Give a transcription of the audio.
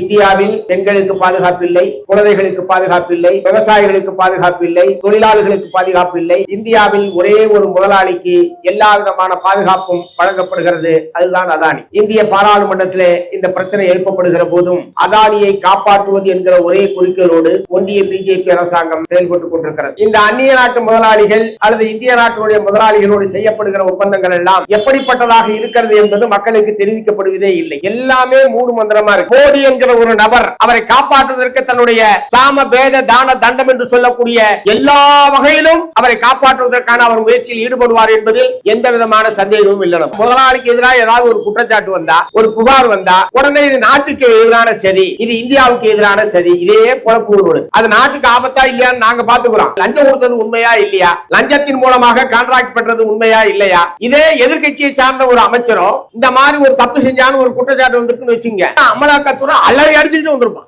இந்தியாவில் பெண்களுக்கு பாதுகாப்பு இல்லை குழந்தைகளுக்கு பாதுகாப்பு இல்லை விவசாயிகளுக்கு பாதுகாப்பு இல்லை தொழிலாளர்களுக்கு பாதுகாப்பு இல்லை இந்தியாவில் ஒரே ஒரு முதலாளிக்கு எல்லா விதமான பாதுகாப்பும் வழங்கப்படுகிறது. அதுதான் அதானி. இந்திய பாராளுமன்றத்திலே இந்த பிரச்சனை எழுப்பப்படுகிற போதும் அதானியை காப்பாற்றுவது என்கிற ஒரே குறிக்கோளோடு ஒன்றிய பிஜேபி அரசாங்கம் செயல்பட்டுக் கொண்டிருக்கிறது. இந்த அந்நிய நாட்டு முதலாளிகள் அல்லது இந்திய நாட்டினுடைய முதலாளிகளோடு செய்யப்படுகிற ஒப்பந்தங்கள் எல்லாம் எப்படிப்பட்டதாக இருக்கிறது என்பது மக்களுக்கு தெரிவிக்கப்படுவதே இல்லை. எல்லாமே மூடு மந்திரமா இருக்கு. மோடி என்கிற ஒரு நபர் அவரை காப்பாற்றுவதற்கு தன்னுடைய சாம பேத தான தண்டம் என்று சொல்லக்கூடிய எல்லா வகையிலும் அவரை காப்பாற்றுவதற்கான அவர் முயற்சியில் ஈடுபடுவார் என்பதில் எந்த விதமான சந்தேகமும் இல்லை. முதலாளிக்கு எதிராக ஏதாவது ஒரு குற்றச்சாட்டு வந்தா ஒரு புகார் வந்தா உடனே இது நாட்டுக்கு எதிரான சதி இது இந்தியாவுக்கு எதிரான சதி இதே குழப்பு அது நாட்டுக்கு ஆபத்தா இல்லையான்னு நாங்க பாத்துக்கிறோம் லஞ்சம் கொடுத்தது உண்மையா இல்லையா? லஞ்சத்தின் மூலமாக கான்ட்ராக்ட் பெற்றது உண்மையா இல்லையா? இதே எதிர்கட்சியை சார்ந்த ஒரு அமைச்சரும் இந்த மாதிரி ஒரு தப்பு செஞ்சான்னு ஒரு குற்றச்சாட்டு வந்துருக்குன்னு வச்சுங்க. அமலாக்கத்துறை எல்லாரும் எடுத்துக்கிட்டு வந்துருப்பான்